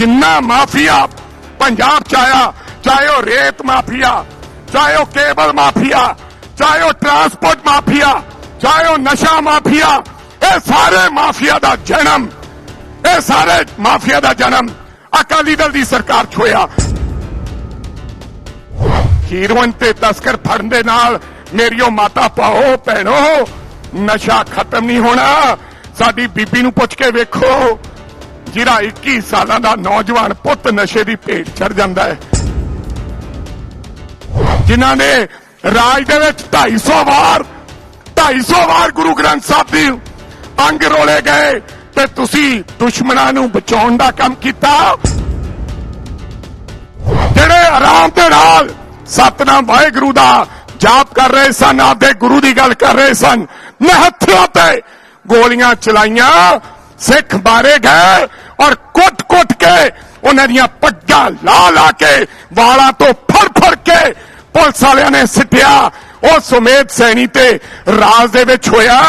ਜਿੰਨਾ ਮਾਫੀਆ ਪੰਜਾਬ ਚ ਆਇਆ, ਚਾਹੇ ਉਹ ਰੇਤ ਮਾਫੀਆ, ਚਾਹੇ ਉਹ ਕੇਬਲ ਮਾਫੀਆ, ਚਾਹੇ ਉਹ ਟਰਾਂਸਪੋਰਟ ਮਾਫੀਆ, ਚਾਹੇ ਉਹ ਨਸ਼ਾ ਮਾਫੀਆ, ਇਹ ਸਾਰੇ ਮਾਫੀਆ ਦਾ ਜਨਮ, ਇਹ ਸਾਰੇ ਮਾਫੀਆ ਦਾ ਜਨਮ ਅਕਾਲੀ ਦਲ ਦੀ ਸਰਕਾਰ 'ਚ ਹੋਇਆ। ਹੀਰੋਇਨ ਤੇ ਤਸਕਰ ਫੜਨ ਦੇ ਨਾਲ ਮੇਰੀਓ ਮਾਤਾ ਪਾਓ, ਭੈਣੋ, ਨਸ਼ਾ ਖਤਮ ਨਹੀਂ ਹੋਣਾ। ਸਾਡੀ ਬੀਬੀ ਨੂੰ ਪੁੱਛ ਕੇ ਵੇਖੋ। ਜਿਹੜਾ 21 ਸਾਲਾਂ ਦਾ ਨੌਜਵਾਨ ਪੁੱਤ ਨਸ਼ੇ ਦੀ ਭੇਟ ਚੜ ਜਾਂਦਾ ਹੈ। ਜਿਨ੍ਹਾਂ ਨੇ ਰਾਜ ਦੇ ਵਿੱਚ 250 ਵਾਰ 250 ਵਾਰ ਗੁਰੂ ਗ੍ਰੰਥ ਸਾਹਿਬ ਦੀ ਅੰਗ ਰੋਲੇ ਗਏ ਤੇ ਤੁਸੀਂ ਦੁਸ਼ਮਣਾਂ ਨੂੰ ਬਚਾਉਣ ਦਾ ਕੰਮ ਕੀਤਾ। ਜਿਹੜੇ ਆਰਾਮ ਦੇ ਨਾਲ ਸਤਨਾਮ ਵਾਹਿਗੁਰੂ ਦਾ ਜਾਪ ਕਰ ਰਹੇ ਸਨ, ਆਪਦੇ ਗੁਰੂ ਦੀ ਗੱਲ ਕਰ ਰਹੇ ਸਨ ਨਿਹੱਥਿਆਂ ਤੇ ਗੋਲੀਆਂ ਚਲਾਈਆਂ। ਸਿੱਖ ਮਾਰੇ ਗਏ ਔਰ ਕੁੱਟ-ਕੁੱਟ ਕੇ ਉਹਨਾਂ ਦੀਆਂ ਪੱਗਾਂ ਲਾ ਲਾ ਕੇ ਵਾਲਾਂ ਤੋਂ ਫੜ-ਫੜ ਕੇ ਪੁਲਿਸ ਵਾਲਿਆਂ ਨੇ ਸਿੱਟਿਆ। ਉਹ ਸੁਮੇਧ ਸੈਣੀ ਤੇ ਰਾਜ ਦੇ ਵਿੱਚ ਹੋਇਆ।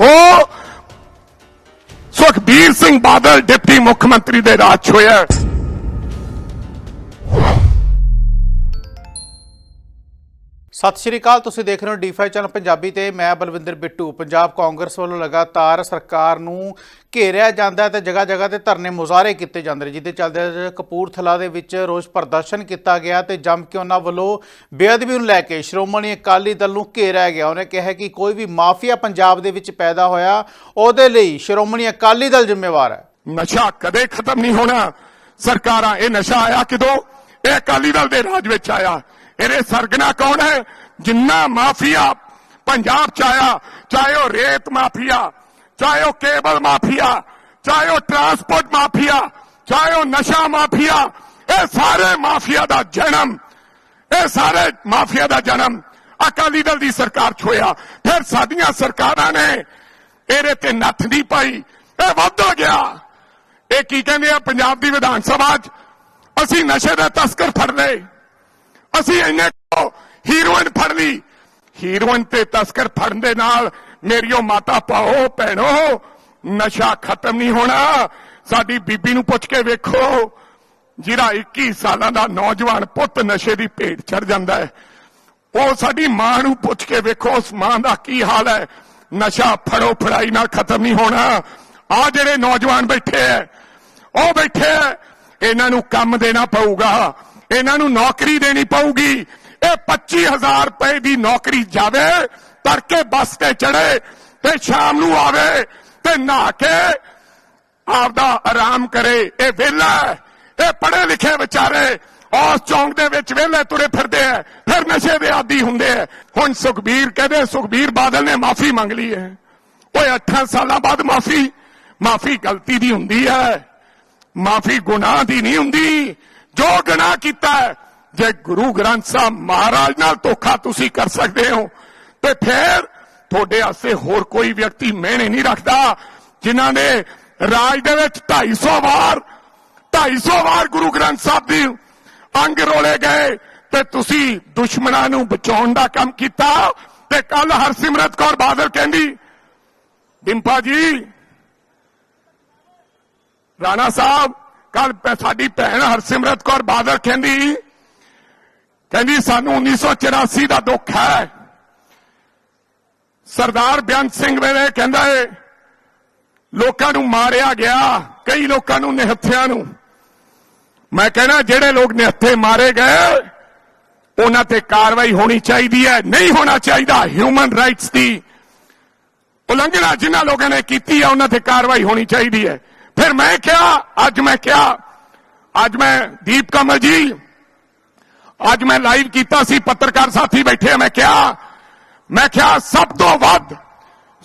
ਉਹ ਸੁਖਬੀਰ ਸਿੰਘ ਬਾਦਲ ਡਿਪਟੀ ਮੁੱਖ ਮੰਤਰੀ ਦੇ ਰਾਜ 'ਚ ਹੋਇਆ। ਸਤਿ ਸ਼੍ਰੀ ਅਕਾਲ, ਤੁਸੀਂ ਦੇਖ ਰਹੇ ਹੋ ਡੀ5 ਚੈਨਲ ਪੰਜਾਬੀ ਤੇ ਮੈਂ ਬਲਵਿੰਦਰ ਬਿੱਟੂ। ਪੰਜਾਬ ਕਾਂਗਰਸ ਵੱਲੋਂ ਲਗਾਤਾਰ ਸਰਕਾਰ ਨੂੰ ਘੇਰਿਆ ਜਾਂਦਾ ਤੇ ਜਗ੍ਹਾ ਜਗ੍ਹਾ ਤੇ ਧਰਨੇ ਮੁਜ਼ਾਹਰੇ ਕੀਤੇ ਜਾਂਦੇ ਨੇ, ਜਿਹਦੇ ਚੱਲਦੇ ਕਪੂਰਥਲਾ ਦੇ ਵਿੱਚ ਰੋਸ ਪ੍ਰਦਰਸ਼ਨ ਕੀਤਾ ਗਿਆ ਤੇ ਜੰਮ ਕੇ ਉਹਨਾਂ ਵੱਲੋਂ ਬੇਅਦਬੀ ਨੂੰ ਲੈ ਕੇ ਸ਼੍ਰੋਮਣੀ ਅਕਾਲੀ ਦਲ ਨੂੰ ਘੇਰਿਆ ਗਿਆ। ਉਹਨੇ ਕਿਹਾ ਕਿ ਕੋਈ ਵੀ ਮਾਫੀਆ ਪੰਜਾਬ ਦੇ ਵਿੱਚ ਪੈਦਾ ਹੋਇਆ, ਉਹਦੇ ਲਈ ਸ਼੍ਰੋਮਣੀ ਅਕਾਲੀ ਦਲ ਜ਼ਿੰਮੇਵਾਰ ਹੈ। ਨਸ਼ਾ ਕਦੇ ਖਤਮ ਨਹੀਂ ਹੋਣਾ। ਸਰਕਾਰਾਂ, ਇਹ ਨਸ਼ਾ ਆਇਆ ਕਿਦੋਂ? ਇਹ ਅਕਾਲੀ ਦਲ ਦੇ ਰਾਜ ਵਿੱਚ ਆਇਆ। ਇਹਦੇ ਸਰਗਨਾ ਕੌਣ ਹੈ? ਜਿੰਨਾ ਮਾਫੀਆ ਪੰਜਾਬ ਚ ਆਇਆ, ਚਾਹੇ ਉਹ ਰੇਤ ਮਾਫੀਆ, ਚਾਹੇ ਉਹ ਕੇਬਲ ਮਾਫੀਆ, ਚਾਹੇ ਉਹ ਟਰਾਂਸਪੋਰਟ ਮਾਫੀਆ, ਚਾਹੇ ਉਹ ਨਸ਼ਾ ਮਾਫੀਆ, ਇਹ ਸਾਰੇ ਮਾਫੀਆ ਦਾ ਜਨਮ, ਇਹ ਸਾਰੇ ਮਾਫੀਆ ਦਾ ਜਨਮ ਅਕਾਲੀ ਦਲ ਦੀ ਸਰਕਾਰ 'ਚ ਹੋਇਆ। ਫਿਰ ਸਾਡੀਆਂ ਸਰਕਾਰਾਂ ਨੇ ਇਹਦੇ ਤੇ ਨੱਥ ਨਹੀਂ ਪਾਈ। ਇਹ ਵੱਧਦਾ ਗਿਆ। ਇਹ ਕੀ ਕਹਿੰਦੇ ਆ? ਪੰਜਾਬ ਦੀ ਵਿਧਾਨ ਸਭਾ 'ਚ ਅਸੀਂ ਨਸ਼ੇ ਦੇ ਤਸਕਰ ਫੜ ਲਏ। ਅਸੀਂ ਇੰਨੇ ਕੁ ਹੀਰੋਇਨ ਫੜ ਲਈ। ਹੀਰੋਇਨ ਤੇ ਤਸਕਰ ਫੜਨ ਦੇ ਨਾਲ ਮੇਰੀਓ ਮਾਤਾ ਪਾਓ, ਭੈਣੋ, ਨਸ਼ਾ ਖਤਮ ਨਹੀਂ ਹੋਣਾ। ਸਾਡੀ ਬੀਬੀ ਨੂੰ ਪੁੱਛ ਕੇ ਵੇਖੋ, ਜਿਹੜਾ 21 ਸਾਲਾਂ ਦਾ ਨੌਜਵਾਨ ਪੁੱਤ ਨਸ਼ੇ ਦੀ ਭੇਟ ਚੜ ਜਾਂਦਾ ਹੈ, ਉਹ ਸਾਡੀ ਮਾਂ ਨੂੰ ਪੁੱਛ ਕੇ ਵੇਖੋ, ਉਸ ਮਾਂ ਦਾ ਕੀ ਹਾਲ ਹੈ? ਨਸ਼ਾ ਫੜੋ, ਫੜਾਈ ਨਾਲ ਖਤਮ ਨਹੀਂ ਹੋਣਾ। ਆ ਜਿਹੜੇ ਨੌਜਵਾਨ ਬੈਠੇ ਐ ਉਹ ਬੈਠੇ ਐ ਇਹਨਾਂ ਨੂੰ ਕੰਮ ਦੇਣਾ ਪਊਗਾ। ਇਹਨਾਂ ਨੂੰ ਨੌਕਰੀ ਦੇਣੀ ਪਊਗੀ। ਇਹ 25000 ਰੁਪਏ ਦੀ ਨੌਕਰੀ ਜਾਵੇ, ਤੜਕੇ ਬੱਸ ਤੇ ਚੜੇ ਤੇ ਸ਼ਾਮ ਨੂੰ ਆਵੇ ਤੇ ਨਹਾ ਕੇ ਆਪਦਾ ਆਰਾਮ ਕਰੇ। ਇਹ ਵਿਹਲਾ ਇਹ ਪੜ੍ਹੇ ਲਿਖੇ ਵਿਚਾਰੇ ਉਸ ਚੌਂਕ ਦੇ ਵਿੱਚ ਵਿਹਲੇ ਤੁਰੇ ਫਿਰਦੇ ਆ। ਫਿਰ ਨਸ਼ੇ ਦੇ ਆਦੀ ਹੁੰਦੇ ਆ। ਹੁਣ ਸੁਖਬੀਰ ਕਹਿੰਦੇ, ਸੁਖਬੀਰ ਬਾਦਲ ਨੇ ਮਾਫੀ ਮੰਗ ਲਈ ਹੈ। ਓਏ 8 ਸਾਲਾਂ ਬਾਅਦ ਮਾਫੀ। ਮਾਫੀ ਗਲਤੀ ਦੀ ਹੁੰਦੀ ਹੈ। ਮਾਫੀ ਗੁਨਾਹ ਦੀ ਨਹੀਂ ਹੁੰਦੀ। ਜੋ ਗੁਨਾਹ ਕੀਤਾ ਹੈ, ਜੇ ਗੁਰੂ ਗ੍ਰੰਥ ਸਾਹਿਬ ਮਹਾਰਾਜ ਨਾਲ ਧੋਖਾ ਤੁਸੀਂ ਕਰ ਸਕਦੇ ਹੋ, ਤੇ ਫਿਰ ਤੁਹਾਡੇ ਆਸੇ ਹੋਰ ਕੋਈ ਵਿਅਕਤੀ ਮਿਹਣੇ ਨਹੀਂ ਰੱਖਦਾ, ਜਿਨ੍ਹਾਂ ਨੇ ਰਾਜ ਦੇ ਵਿੱਚ 250 ਵਾਰ 250 ਵਾਰ ਗੁਰੂ ਗ੍ਰੰਥ ਸਾਹਿਬ ਦੀ ਅੰਗ ਰੋਲੇ ਗਏ, ਤੇ ਤੁਸੀਂ ਦੁਸ਼ਮਣਾਂ ਨੂੰ ਬਚਾਉਣ ਦਾ ਕੰਮ ਕੀਤਾ, ਤੇ ਕੱਲ ਹਰਸਿਮਰਤ ਕੌਰ ਬਾਦਲ ਕਹਿੰਦੀ, ਡਿੰਪਾ ਜੀ, ਰਾਣਾ ਸਾਹਿਬ ਕੱਲ ਸਾਡੀ ਭੈਣ ਹਰਸਿਮਰਤ ਕੌਰ ਬਾਦਲ ਕਹਿੰਦੀ ਕਹਿੰਦੀ, ਸਾਨੂੰ 1984 ਦਾ ਦੁੱਖ ਹੈ। ਸਰਦਾਰ ਬਿਆਨ ਸਿੰਘ ਵੇਲੇ ਕਹਿੰਦਾ ਏ, ਲੋਕਾਂ ਨੂੰ ਮਾਰਿਆ ਗਿਆ, ਕਈ ਲੋਕਾਂ ਨੂੰ ਨਿਹੱਥਿਆਂ ਨੂੰ। ਮੈਂ ਕਹਿੰਦਾ ਜਿਹੜੇ ਲੋਕ ਨਿਹੱਥੇ ਮਾਰੇ ਗਏ, ਉਹਨਾਂ ਤੇ ਕਾਰਵਾਈ ਹੋਣੀ ਚਾਹੀਦੀ ਹੈ, ਨਹੀਂ ਹੋਣਾ ਚਾਹੀਦਾ ਹਿਊਮਨ ਰਾਈਟਸ ਦੀ ਉਲੰਘਣਾ ਜਿਨ੍ਹਾਂ ਲੋਕਾਂ ਨੇ ਕੀਤੀ ਹੈ ਉਹਨਾਂ ਤੇ ਕਾਰਵਾਈ ਹੋਣੀ ਚਾਹੀਦੀ ਹੈ। ਫਿਰ ਮੈਂ ਕਿਹਾ ਅੱਜ ਮੈਂ ਕਿਹਾ ਅੱਜ ਮੈਂ ਦੀਪ ਕਮਲ ਜੀ ਅੱਜ ਮੈਂ ਲਾਈਵ ਕੀਤਾ ਸੀ ਪੱਤਰਕਾਰ ਸਾਥੀ ਬੈਠੇ ਮੈਂ ਕਿਹਾ ਮੈਂ ਕਿਹਾ ਸਭ ਤੋਂ ਵੱਧ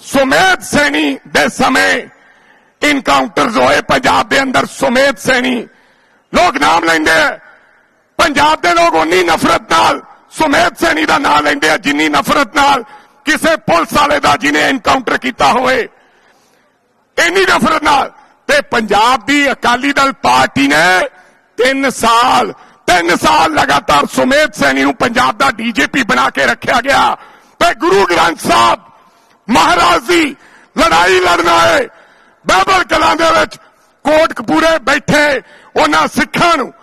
ਸੁਮੇਧ ਸੈਣੀ ਦੇ ਸਮੇਂ ਇਨਕਾਊਂਟਰਸ ਹੋਏ ਪੰਜਾਬ ਦੇ ਅੰਦਰ ਸੁਮੇਧ ਸੈਣੀ ਲੋਕ ਨਾਮ ਲੈਂਦੇ ਪੰਜਾਬ ਦੇ ਲੋਕ ਉਨੀ ਨਫ਼ਰਤ ਨਾਲ ਸੁਮੇਧ ਸੈਣੀ ਦਾ ਨਾਮ ਲੈਂਦੇ ਆ ਜਿੰਨੀ ਨਫ਼ਰਤ ਨਾਲ ਕਿਸੇ ਪੁਲਿਸ ਵਾਲੇ ਦਾ ਜਿਹਨੇ ਇਨਕਾਊਂਟਰ ਕੀਤਾ ਹੋਵੇ ਇੰਨੀ ਨਫ਼ਰਤ ਨਾਲ ਤੇ ਪੰਜਾਬ ਦੀ ਅਕਾਲੀ ਦਲ ਪਾਰਟੀ ਨੇ 3 ਸਾਲ 3 ਸਾਲ ਲਗਾਤਾਰ ਸੁਮੇਧ ਸੈਣੀ ਨੂੰ ਪੰਜਾਬ ਦਾ ਡੀਜੀਪੀ ਬਣਾ ਕੇ ਰੱਖਿਆ ਗਿਆ। ਤੇ ਗੁਰੂ ਗ੍ਰੰਥ ਸਾਹਿਬ, ਮਹਾਰਾਜ ਦੀ ਲੜਾਈ ਲੜਨਾ ਹੈ ਬਾਬਲ ਕਲਾਂ ਦੇ ਵਿੱਚ ਕੋਟਕਪੂਰੇ ਬੈਠੇ ਉਹਨਾਂ ਸਿੱਖਾਂ ਨੂੰ,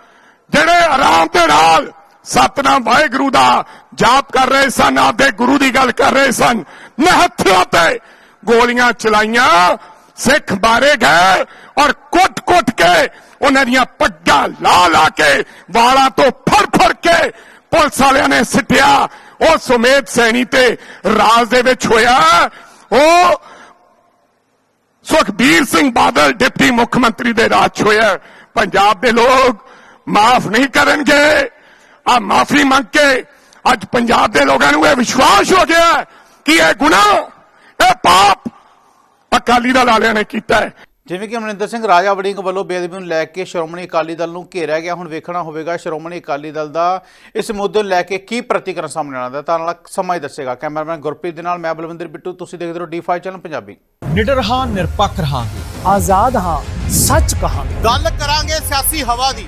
ਜਿਹੜੇ ਆਰਾਮ ਦੇ ਨਾਲ ਸਤਨਾਮ ਵਾਹਿਗੁਰੂ ਦਾ ਜਾਪ ਕਰ ਰਹੇ ਸਨ, ਆਪਦੇ ਗੁਰੂ ਦੀ ਗੱਲ ਕਰ ਰਹੇ ਸਨ। ਨਿਹੱਥਿਆਂ ਤੇ ਗੋਲੀਆਂ ਚਲਾਈਆਂ। ਸਿੱਖ ਮਾਰੇ ਗਏ ਔਰ ਕੁੱਟ-ਕੁੱਟ ਕੇ ਉਹਨਾਂ ਦੀਆਂ ਪੱਗਾਂ ਲਾ ਲਾ ਕੇ ਵਾਲਾਂ ਤੋਂ ਫੜ-ਫੜ ਕੇ ਪੁਲਿਸ ਵਾਲਿਆਂ ਨੇ ਸਿੱਟਿਆ। ਉਹ ਸੁਮੇਧ ਸੈਣੀ ਤੇ ਰਾਜ ਦੇ ਵਿੱਚ ਹੋਇਆ। ਉਹ ਸੁਖਬੀਰ ਸਿੰਘ ਬਾਦਲ ਡਿਪਟੀ ਮੁੱਖ ਮੰਤਰੀ ਦੇ ਰਾਜ 'ਚ ਹੋਇਆ। ਪੰਜਾਬ ਦੇ ਲੋਕ ਮਾਫ ਨਹੀਂ ਕਰਨਗੇ। ਆ ਮਾਫੀ ਮੰਗ ਕੇ ਅੱਜ ਪੰਜਾਬ ਦੇ ਲੋਕਾਂ ਨੂੰ ਇਹ ਵਿਸ਼ਵਾਸ ਹੋ ਗਿਆ ਕਿ ਇਹ ਗੁਨਾਹ, ਇਹ ਪਾਪ ਅਕਾਲੀ ਦਲ ਵਾਲਿਆਂ ਨੇ ਕੀਤਾ ਹੈ। ਜਿਵੇਂ ਕਿ ਅਮਰਿੰਦਰ ਸਿੰਘ ਰਾਜਾ ਵੜਿੰਗ ਵੱਲੋਂ ਬੇਅਦਬੀ ਨੂੰ ਲੈ ਕੇ ਸ਼੍ਰੋਮਣੀ ਅਕਾਲੀ ਦਲ ਨੂੰ ਘੇਰਿਆ ਗਿਆ। ਹੁਣ ਵੇਖਣਾ ਹੋਵੇਗਾ ਸ਼੍ਰੋਮਣੀ ਅਕਾਲੀ ਦਲ ਦਾ ਇਸ ਮੁੱਦੇ ਨੂੰ ਲੈ ਕੇ ਕੀ ਪ੍ਰਤੀਕਰਨ ਸਾਹਮਣੇ ਆਉਂਦਾ ਤਾਂ ਨਾਲ ਸਮਾਂ ਹੀ ਦੱਸੇਗਾ। ਕੈਮਰਾਮੈਨ ਗੁਰਪ੍ਰੀਤ ਦੇ ਨਾਲ ਮੈਂ ਬਲਵਿੰਦਰ ਬਿੱਟੂ। ਤੁਸੀਂ ਦੇਖਦੇ ਰਹੋ ਡੀ5 ਚੈਨਲ ਪੰਜਾਬੀ। ਨਿਡਰ ਹਾਂ ਨਿਰਪੱਖ ਰਹਾਂਗੇ। ਆਜ਼ਾਦ ਹਾਂ ਸੱਚ ਕਹਾਂਗੇ। ਗੱਲ ਕਰਾਂਗੇ ਸਿਆਸੀ ਹਵਾ ਦੀ।